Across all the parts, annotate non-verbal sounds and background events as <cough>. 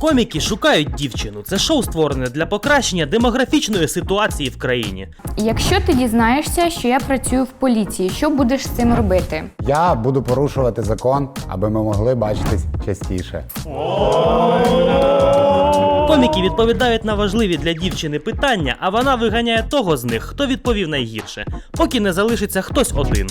Коміки шукають дівчину. Це шоу створене для покращення демографічної ситуації в країні. Якщо ти дізнаєшся, що я працюю в поліції, що будеш з цим робити? Я буду порушувати закон, аби ми могли бачитись частіше. Коміки відповідають на важливі для дівчини питання, а вона виганяє того з них, хто відповів найгірше, поки не залишиться хтось один.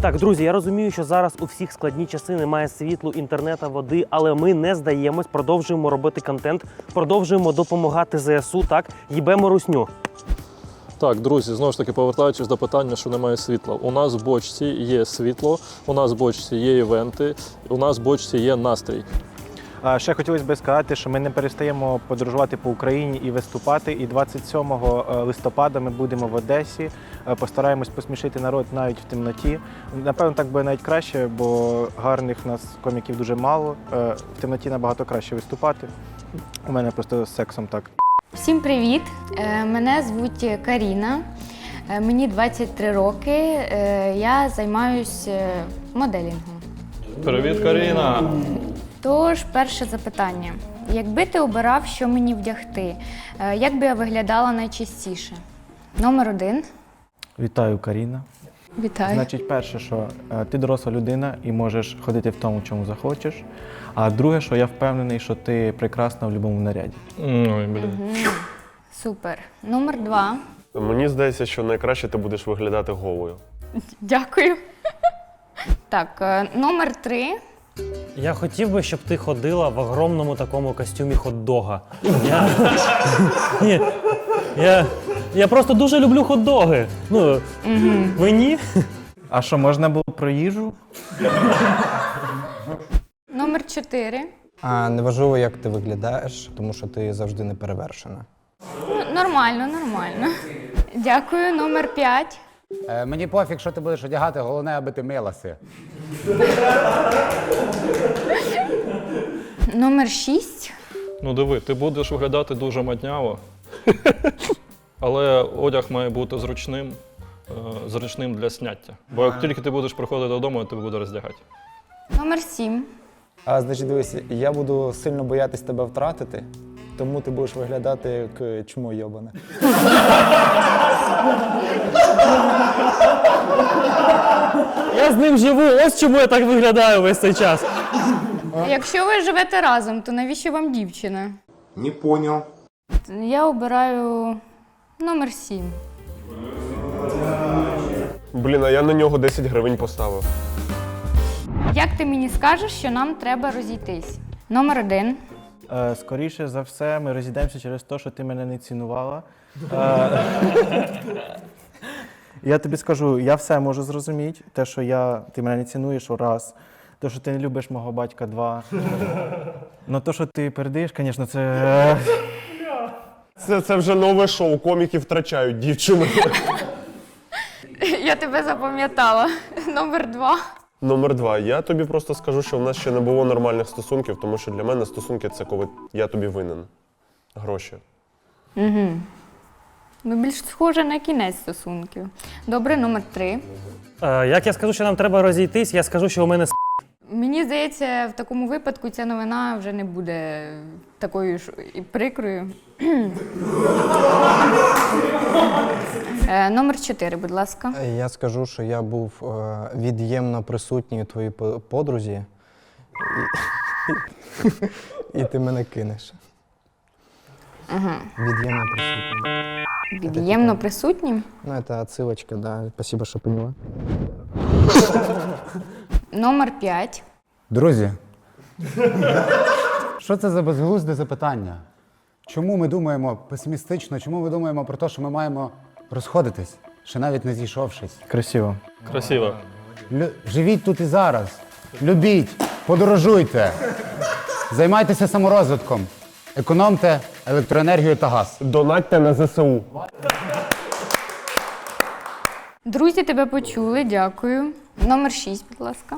Так, друзі, я розумію, що зараз у всіх складні часи немає світлу, інтернету, води, але ми не здаємось, продовжуємо робити контент, продовжуємо допомагати ЗСУ. Так, їбемо русню. Так, друзі, знову ж таки, повертаючись до питання, що немає світла. У нас в бочці є світло, у нас в бочці є івенти, у нас в бочці є настрій. Ще хотілося б сказати, що ми не перестаємо подорожувати по Україні і виступати. І 27 листопада ми будемо в Одесі. Е, Постараємось посмішити народ навіть в темноті. Напевно, так буде навіть краще, бо гарних в нас коміків дуже мало. Е, В темноті набагато краще виступати. У мене просто з сексом так. Всім привіт! Е, Мене звуть Каріна. Е, Мені 23 роки. Е, Я займаюся моделінгом. Привіт, Каріна! Тож, перше запитання: якби ти обирав, що мені вдягти, е, як би я виглядала найчастіше? Номер один. Вітаю, Каріна. Вітаю. Значить, перше, що е, ти доросла людина і можеш ходити в тому, чому захочеш. А друге, що я впевнений, що ти прекрасна в будь-якому наряді. Ой, блін. Супер. Номер два. Мені здається, що найкраще ти будеш виглядати голою. Дякую. Так, е, номер три. Я хотів би, щоб ти ходила в огромному такому костюмі хот-дога. Я... <laughs> Ні, я... я просто дуже люблю хот-доги. Ну, ви ні? А що, можна було про їжу? Номер чотири. А неважливо, як ти виглядаєш, тому що ти завжди не перевершена. Ну, Нормально, нормально. Дякую. Номер п'ять. Е, мені пофіг, що ти будеш одягати, головне, аби ти милася. Номер шість. Ну диви, ти будеш виглядати дуже мадняво, але одяг має бути зручним, е, зручним для сняття. Бо як тільки ти будеш приходити додому, тебе буду роздягати. Номер сім. А значить, дивись, я буду сильно боятись тебе втратити, тому ти будеш виглядати як е, чмо йобане. Я з ним живу, ось чому я так виглядаю весь цей час. Якщо ви живете разом, то навіщо вам дівчина? Не понял. Я обираю номер сім. Блін, а я на нього 10 гривень поставив. Як ти мені скажеш, що нам треба розійтись? Номер один. Е, Скоріше за все, ми розійдемося через те, що ти мене не цінувала. Я тобі скажу, я все можу зрозуміти. Те, що я, ти мене не цінуєш раз, те, що ти не любиш мого батька два. Ну то, що ти передаєш, звісно, це. Це, це вже нове шоу. Коміки втрачають дівчину. Я тебе запам'ятала. Номер два. Номер два. Я тобі просто скажу, що в нас ще не було нормальних стосунків, тому що для мене стосунки це коли я тобі винен. Гроші. Ну, більш схоже на кінець стосунків. Добре, номер три. Е, як я скажу, що нам треба розійтись, я скажу, що у мене с***. Мені здається, в такому випадку ця новина вже не буде такою ж і прикрою. Е, Номер 4, будь ласка. Е, Я скажу, що я був е, від'ємно присутній у твоїй по- подрузі, і, <laughs> і ти мене кинеш. Від'ємно присутній. Від'ємно присутнім. Ну, це отсилочка, да. Спасибо, що поняла. Номер 5. Друзі, що це за безглузде запитання? Чому ми думаємо песимістично? Чому ми думаємо про те, що ми маємо розходитись, ще навіть не зійшовшись? Красиво. Красиво. Лю- Живіть тут і зараз. Любіть, подорожуйте, займайтеся саморозвитком, економте електроенергію та газ. Донатьте на ЗСУ. Друзі, тебе почули, дякую. Номер 6, будь ласка.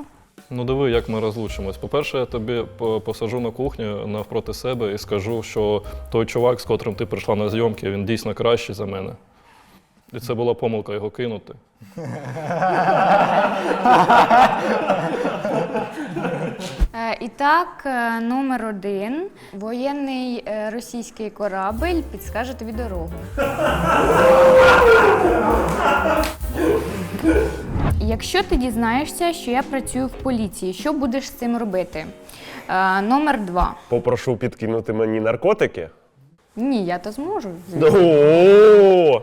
Ну диви, як ми розлучимось. По-перше, я тобі по- посажу на кухню навпроти себе і скажу, що той чувак, з котрим ти прийшла на зйомки, він дійсно кращий за мене. І це була помилка його кинути. <laughs> І так, е, номер один. Воєнний е, російський корабель підскаже тобі дорогу. Якщо ти дізнаєшся, що я працюю в поліції, що будеш з цим робити? Е, Номер два. Попрошу підкинути мені наркотики. Ні, я то зможу. О!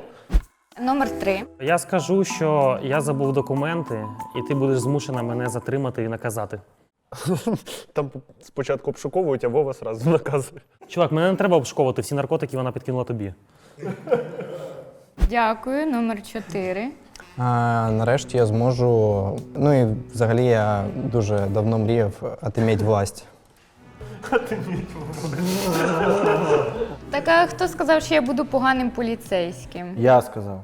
Номер три. Я скажу, що я забув документи, і ти будеш змушена мене затримати і наказати. <laughs> Там спочатку обшуковують, а Вова сразу <laughs> наказує. Чувак, мене не треба обшуковувати, всі наркотики вона підкинула тобі. Дякую. Номер чотири. А, нарешті я зможу. Ну і взагалі я дуже давно мріяв отиметь власть. <laughs> Так а хто сказав, що я буду поганим поліцейським? Я сказав.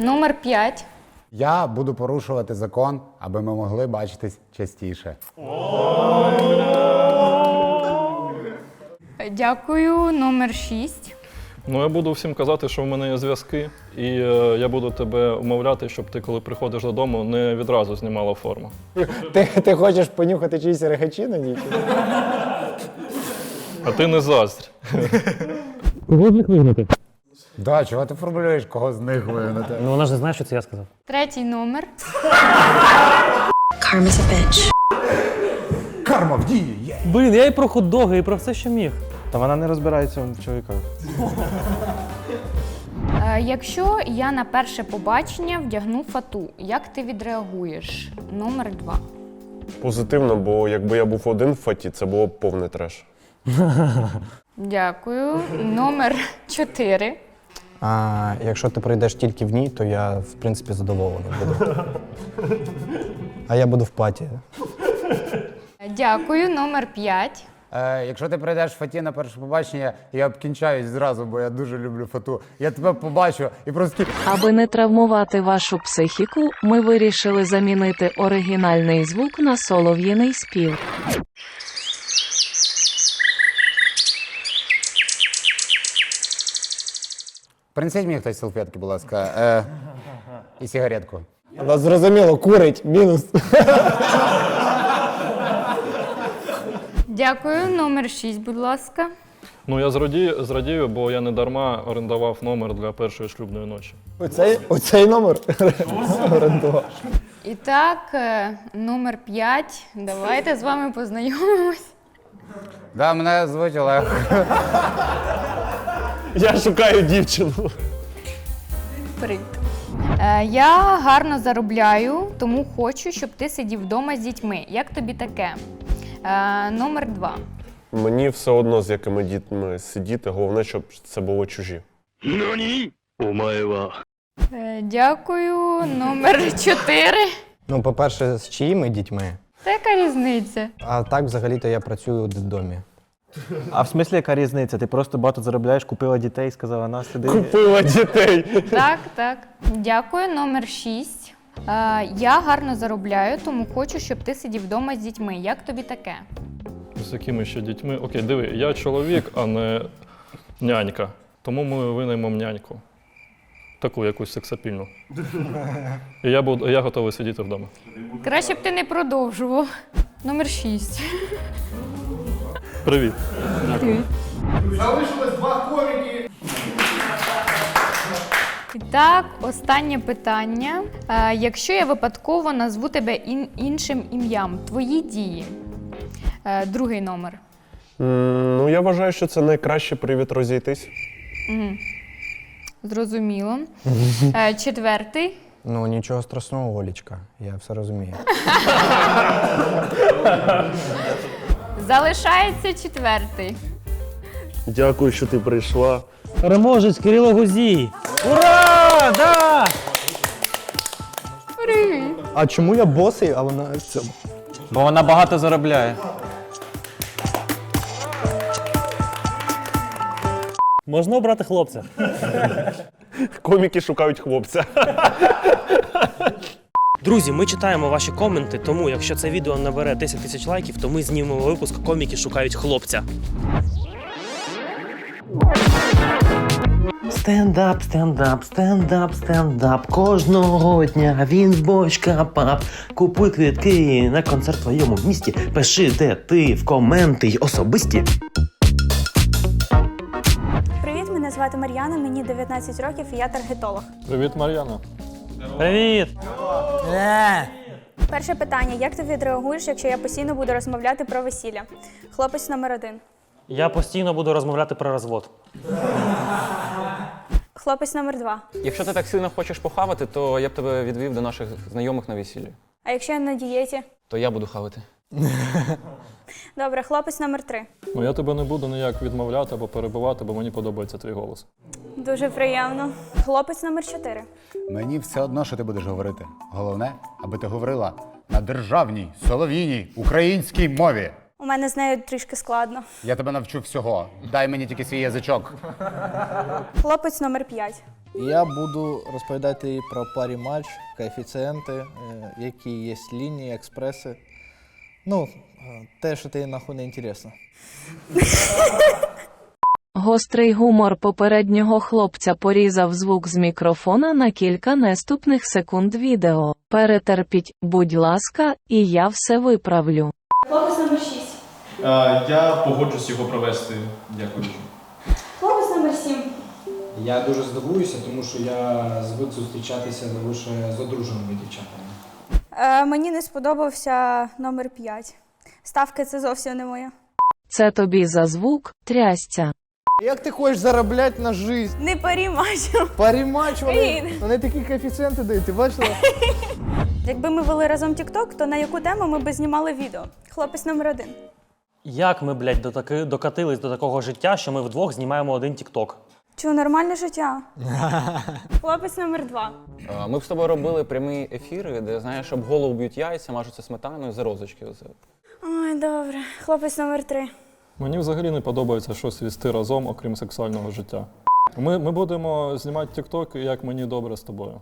Номер п'ять. Я буду порушувати закон, аби ми могли бачитись частіше. Дякую. Номер шість. Ну, я буду всім казати, що в мене є зв'язки, і е, я буду тебе умовляти, щоб ти, коли приходиш додому, не відразу знімала форму. Ти, ти хочеш понюхати чиїсь регачі на ніч? А ти не заздрь. Кого з них вигнати? Да, чого ти формулюєш, кого з них вигнати? Ну вона ж не знає, що це я сказав. Третій номер. Karma's a bitch. Карма в дії є! Блін, я і про хот-доги, і про все, що міг. Та вона не розбирається в чоловіках. Е, якщо я на перше побачення вдягну фату, як ти відреагуєш? Номер два. Позитивно, бо якби я був один в фаті, це було б повний треш. Дякую. Номер чотири. А якщо ти прийдеш тільки в ній, то я в принципі задоволений буду. А я буду в паті. Дякую. Номер п'ять. Е, якщо ти прийдеш в фаті на перше побачення, я обкінчаюсь зразу, бо я дуже люблю фату. Я тебе побачу і просто такий, Аби не травмувати вашу психіку, ми вирішили замінити оригінальний звук на солов'їний спів. Принесіть мені хтось салфетки, будь ласка, е, і сигаретку. Вона зрозуміло, курить, мінус. Дякую. Номер шість, будь ласка. Ну я зрадію, зрадію, бо я не дарма орендував номер для першої шлюбної ночі. Оцей, оцей номер орендував. І так, е, номер п'ять. Давайте з вами познайомимось. Да, мене звуть Олег. Я шукаю дівчину. Привіт. Е, я гарно заробляю, тому хочу, щоб ти сидів вдома з дітьми. Як тобі таке? Е, номер два. Мені все одно з якими дітьми сидіти, головне, щоб це було чужі. Е, дякую. Номер чотири. Ну, по-перше, з чиїми дітьми? Та яка різниця? А так, взагалі-то я працюю у дитдомі. А в смислі яка різниця? Ти просто багато заробляєш, купила дітей, сказала, на сиди. Купила дітей. Так, так. Дякую. Номер шість. Е, я гарно заробляю, тому хочу, щоб ти сидів вдома з дітьми. Як тобі таке? З якими ще дітьми? Окей, диви, я чоловік, а не нянька. Тому ми винаймемо няньку. Таку якусь сексапільну. І я, буду, я готовий сидіти вдома. Краще б ти не продовжував. Номер шість. Привіт. І так, останнє питання. Е, якщо я випадково назву тебе ін- іншим ім'ям, твої дії. Е, другий номер. М, Ну, я вважаю, що це найкращий привід розійтись. Зрозуміло. <laughs> Е, четвертий. Ну, нічого страшного, Олічка, я все розумію. <laughs> Залишається четвертий. Дякую, що ти прийшла. Переможець Кирило Гузій! Ура! Да! Привіт. А чому я босий, а вона в цьому? Бо вона багато заробляє. Можна обрати хлопця. Коміки шукають хлопця. Друзі, ми читаємо ваші коменти, тому якщо це відео набере 10 тисяч лайків, то ми знімемо випуск коміки шукають хлопця. Стендап, стендап, стендап, стендап. Кожного дня він бочка пап. Купуй квитки на концерт в твоєму місті. Пиши, де ти в коменти й особисті. Привіт, мене звати Мар'яна, мені 19 років і я таргетолог. Привіт, Мар'яна. Привіт! Перше питання: як ти відреагуєш, якщо я постійно буду розмовляти про весілля? Хлопець номер один. Я постійно буду розмовляти про розвод. Хлопець номер два. Якщо ти так сильно хочеш похавати, то я б тебе відвів до наших знайомих на весіллі. А якщо я на дієті? То я буду хавати. <laughs> Добре, хлопець номер три. Ну я тебе не буду ніяк відмовляти або перебивати, бо мені подобається твій голос. Дуже приємно. Хлопець номер чотири. Мені все одно, що ти будеш говорити. Головне, аби ти говорила на державній, солов'їній, українській мові. У мене з нею трішки складно. Я тебе навчу всього. Дай мені тільки свій язичок. Хлопець номер п'ять. Я буду розповідати про парі матч, коефіцієнти, е, які є лінії, експреси. Ну, е, те, що ти нахуй не інтересно. Гострий гумор попереднього хлопця порізав звук з мікрофона на кілька наступних секунд відео. Перетерпіть, будь ласка, і я все виправлю. Хлопець номер шість. Я погоджусь його провести. Дякую. Хлопець номер сім. Я дуже здивуюся, тому що я звик зустрічатися лише з одруженими дівчатами. Е, мені не сподобався номер п'ять. Ставки це зовсім не моє. Це тобі за звук, трясця. Як ти хочеш заробляти на життя? Не парімачу. Парі матч, вони, Блін. вони такі коефіцієнти дають, ти бачила? <laughs> Якби ми вели разом TikTok, то на яку тему ми би знімали відео? Хлопець номер один. Як ми, блядь, до таки, докатились до такого життя, що ми вдвох знімаємо один тікток? Чого нормальне життя? <laughs> Хлопець номер два. Е, Ми б з тобою робили прямі ефіри, де знаєш, об голову б'ють яйця, мажуться сметаною за розочки. Оце. Ой, добре. Хлопець номер три. Мені взагалі не подобається щось вести разом, окрім сексуального життя. Ми, ми будемо знімати тікток, як мені добре з тобою.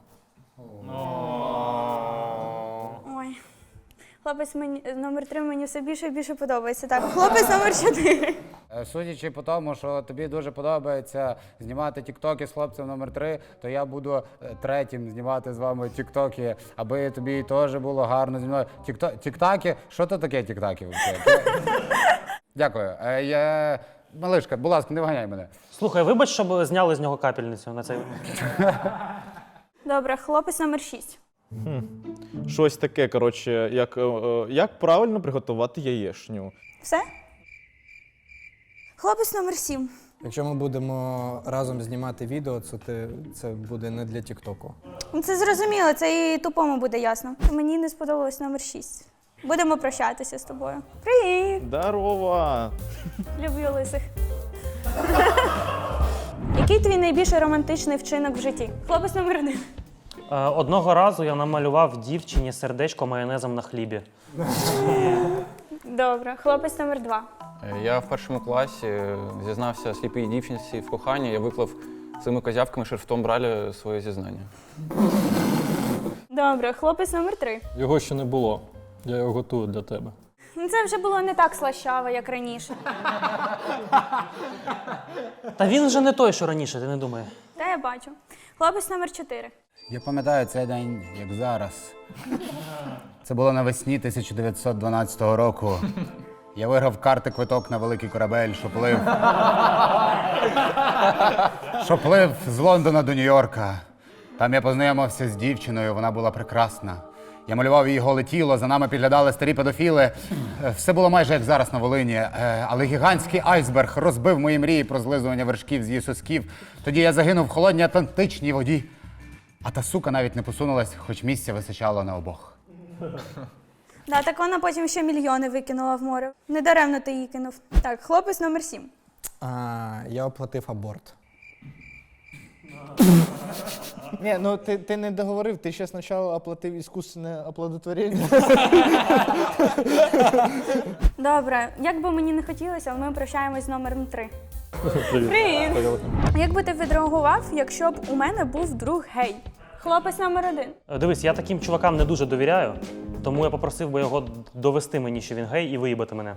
Хлопець мені номер три мені все більше і більше подобається. Так, хлопець номер чотири. Е, Судячи по тому, що тобі дуже подобається знімати тіктоки з хлопцем номер 3 то я буду е, третім знімати з вами тіктоки, аби тобі теж було гарно зі мною. Тікто... Тіктаки? Що то таке тіктаки? взагалі? Дякую. Е, Я... Малишка, будь ласка, не виганяй мене. Слухай, вибач, щоб зняли з нього капельницю на цей. Добре, хлопець номер шість. Щось таке, коротше, як, е, е, як правильно приготувати яєшню. Все? Хлопець номер сім. Якщо ми будемо разом знімати відео, то ти, це буде не для Тіктоку. Ну, Це зрозуміло, це і тупому буде ясно. Мені не сподобалось номер шість. Будемо прощатися з тобою. Привіт! Здорово! Люблю лисих. <laughs> Який твій найбільш романтичний вчинок в житті? Хлопець номер один. Е, одного разу я намалював дівчині сердечко майонезом на хлібі. Добре, хлопець номер два. Е, Я в першому класі е, зізнався сліпій дівчинці в коханні, я виклав цими козявками шрифтом бралі своє зізнання. Добре, хлопець номер три. Його ще не було. Я його готую для тебе. Ну, Це вже було не так слащаво, як раніше. Та він вже не той, що раніше, ти не думає. Та я бачу. Хлопець номер чотири. Я пам'ятаю цей день, як зараз. Це було навесні 1912 року. Я виграв карти квиток на великий корабель, що плив. що плив з Лондона до Нью-Йорка. Там я познайомився з дівчиною, вона була прекрасна. Я малював її голе тіло, за нами підглядали старі педофіли. Е, Все було майже як зараз на Волині. Е, Але гігантський айсберг розбив мої мрії про злизування вершків з її сосків. Тоді я загинув в холодній Атлантичній воді. А та сука навіть не посунулась, хоч місця височало на обох. Да, так вона потім ще мільйони викинула в море. Недаремно ти її кинув. Так, хлопець номер сім. А, я оплатив аборт. Ні, ну ти, ти не договорив, ти ще спочатку оплатив іскусственне оплодотворення. Добре, як би мені не хотілося, але ми прощаємось з номером три. Привіт! Як би ти відреагував, якщо б у мене був друг гей? Хлопець номер один. Е, Дивись, я таким чувакам не дуже довіряю, тому я попросив би його довести мені, що він гей, і виїбати мене.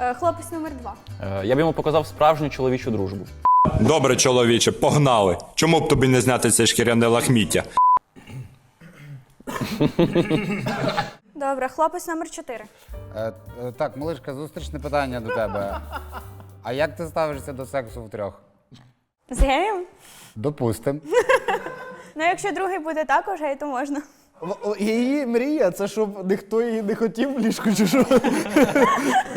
Е, Хлопець номер два. Е, Я б йому показав справжню чоловічу дружбу. Добре, чоловіче, погнали. Чому б тобі не зняти це шкіряне лахміття? Добре, хлопець номер 4. Е, е, так, малишка, зустрічне питання до тебе. А як ти ставишся до сексу втрьох? З геєм? Допустим. <laughs> Ну, якщо другий буде також гей, то можна. Її мрія, це щоб ніхто її не хотів в ліжку чи що.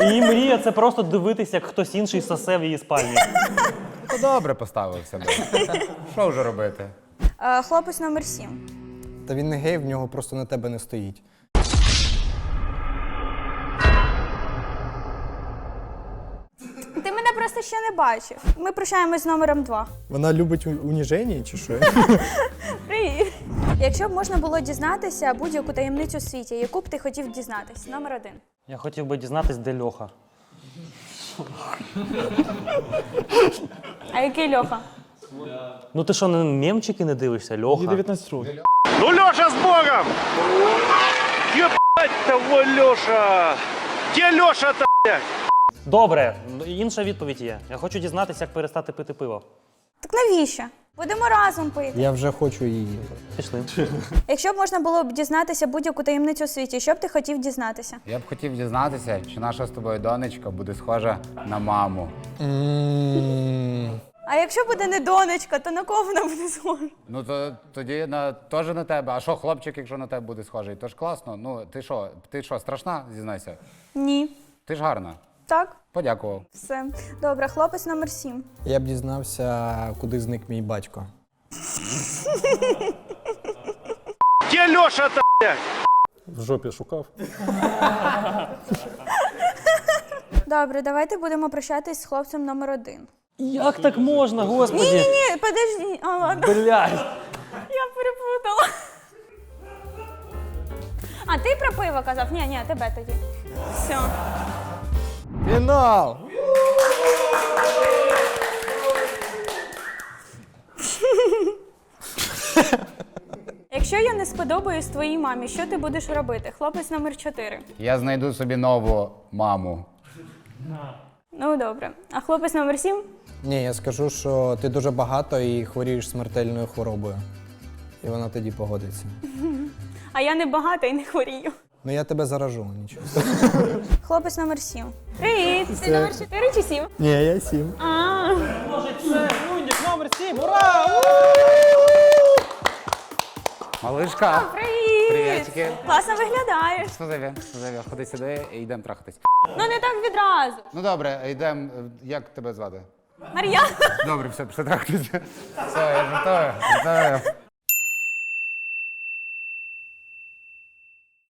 <laughs> Її мрія це просто дивитися, як хтось інший сосе в її спальні. То добре поставив себе. Що вже робити? Е, хлопець номер 7. Та він не гей, в нього просто на тебе не стоїть. Ти просто ще не бачив. Ми прощаємось з номером 2. Вона любить уніження чи що? <laughs> Привіт! Якщо б можна було дізнатися будь-яку таємницю у світі, яку б ти хотів дізнатись? Номер один. Я хотів би дізнатись, де Льоха. А який Льоха? Ну ти що, не мемчики не дивишся? Льоха. 19 років. Ну, Льоша з Богом! Єбать того Льоша! Де Льоша-то? Добре, інша відповідь є. Я хочу дізнатися, як перестати пити пиво. Так навіщо? Будемо разом пити. Я вже хочу її. Пішли. <laughs> Якщо б можна було б дізнатися будь-яку таємницю у світі, що б ти хотів дізнатися? Я б хотів дізнатися, чи наша з тобою донечка буде схожа на маму. А якщо буде не донечка, то на кого вона буде схожа? Ну то тоді на теж на тебе. А що, хлопчик, якщо на тебе буде схожий, то ж класно. Ну ти що, ти що, страшна? Зізнайся. Ні. Ти ж гарна. Так, Подякував. все. Добре, хлопець номер 7. Я б дізнався, куди зник мій батько. Де Льоша-то? В жопі шукав. Добре, давайте будемо прощатись з хлопцем номер 1. Як так можна, господи? Ні, ні, ні, подожди. А, ладно. Блядь. Я перепутала. А, ти про пиво казав? Ні, ні, тебе тоді. Все. Фінал! Якщо я не сподобаюсь твоїй мамі, що ти будеш робити? Хлопець номер 4. Я знайду собі нову маму. Ну добре. А хлопець номер 7? Ні, я скажу, що ти дуже багато і хворієш смертельною хворобою. І вона тоді погодиться. <laughs> А я не багата і не хворію. Ну я тебе заражу, нічого. <laughs> Хлопець номер 7. Привіт! Ти номер 4 чи 7? Ні, я сім. А, Може, це Мундік номер 7, ура! Малишка. привіт! Привітики. Класно виглядаєш. Спасибі, спасибі. Ходи сюди і йдемо трахатись. Ну не так відразу. Ну добре, йдемо. Як тебе звати? Мар'яна. Добре, все, пішли трахатися. Все, я жартую. жартую.